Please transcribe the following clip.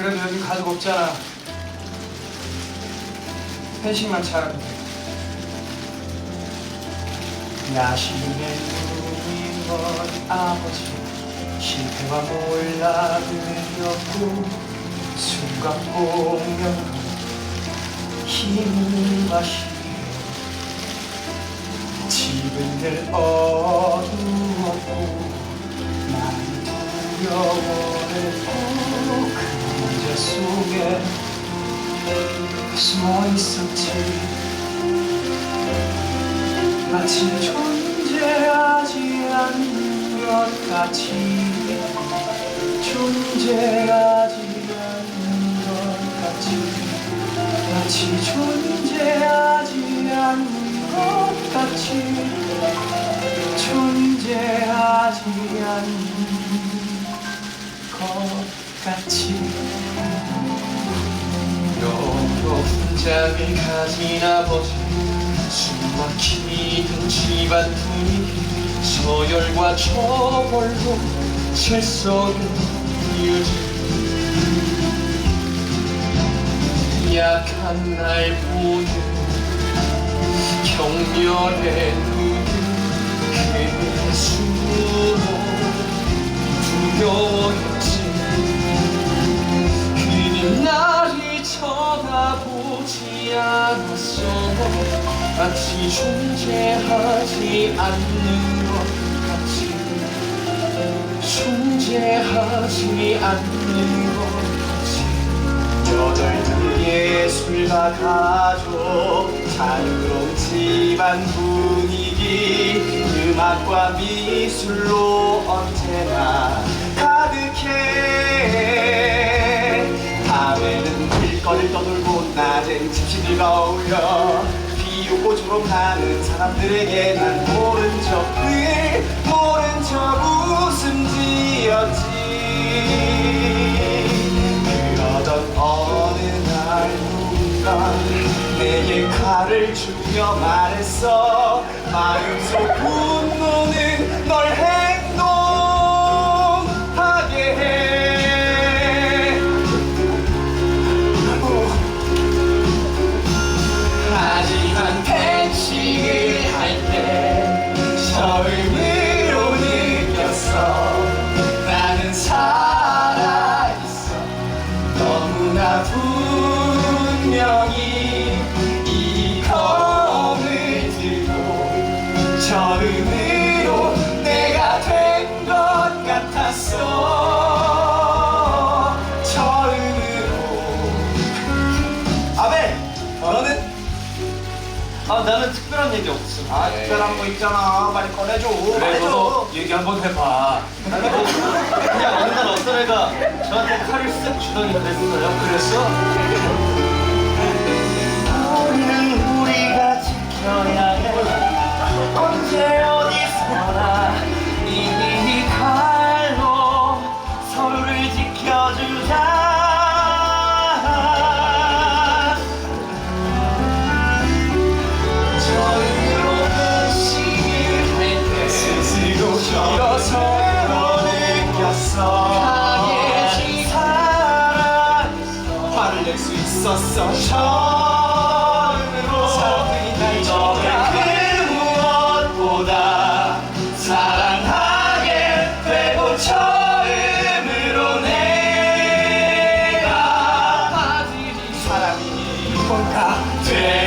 그래도 여기 가족 없잖아. 회식만 잘하면 돼. 야심의 눈이 먼 아버지 실패와 몰락을겪고 순간 공명도 힘을 마시며 집은 늘 어두웠고 그 문제 속에 숨어 있었지. 마치 존재하지 않는 것 같이. 존재하지 않는 것 같이. 마치 존재하지 않는 것 같이. 존재하지 않는 것 같이. 외로운 잠을 가진 아버지 숨막히던 집안 분위기 서열과 처벌로 질서를 유지. 약한 날 보는 경멸의 눈 그의 숨으로 두려웠 마치 존재하지 않는 것 같이. 존재하지 않는 것 같이. 여덟 등 예술가 가족 자유로운 집안 분위기 음악과 미술로 언제나 가득해. 밤에는 길거리를 떠돌고 낮엔 집시들과 어울려 비웃고 조롱하는 사람들에게 난 모른 척늘 모른 척 웃음 지었지. 그러던 어느 날 누군가 내게 칼을 주며 말했어. 마음속 분노는 널 나는 특별한 얘기 없어. 아 특별한 거 있잖아 빨리 꺼내줘 그래 말해줘 너도 얘기 한번 해봐. 아니 뭐 그냥 어느 날 어떤 애가 저한테 칼을 쓱 주더니 그랬어요. 그랬어? 우리는 우리가 지켜야 있었어. 처음으로 사랑이 그 무엇보다 사랑하게 되고 처음으로 내가 사람이 뭔가 돼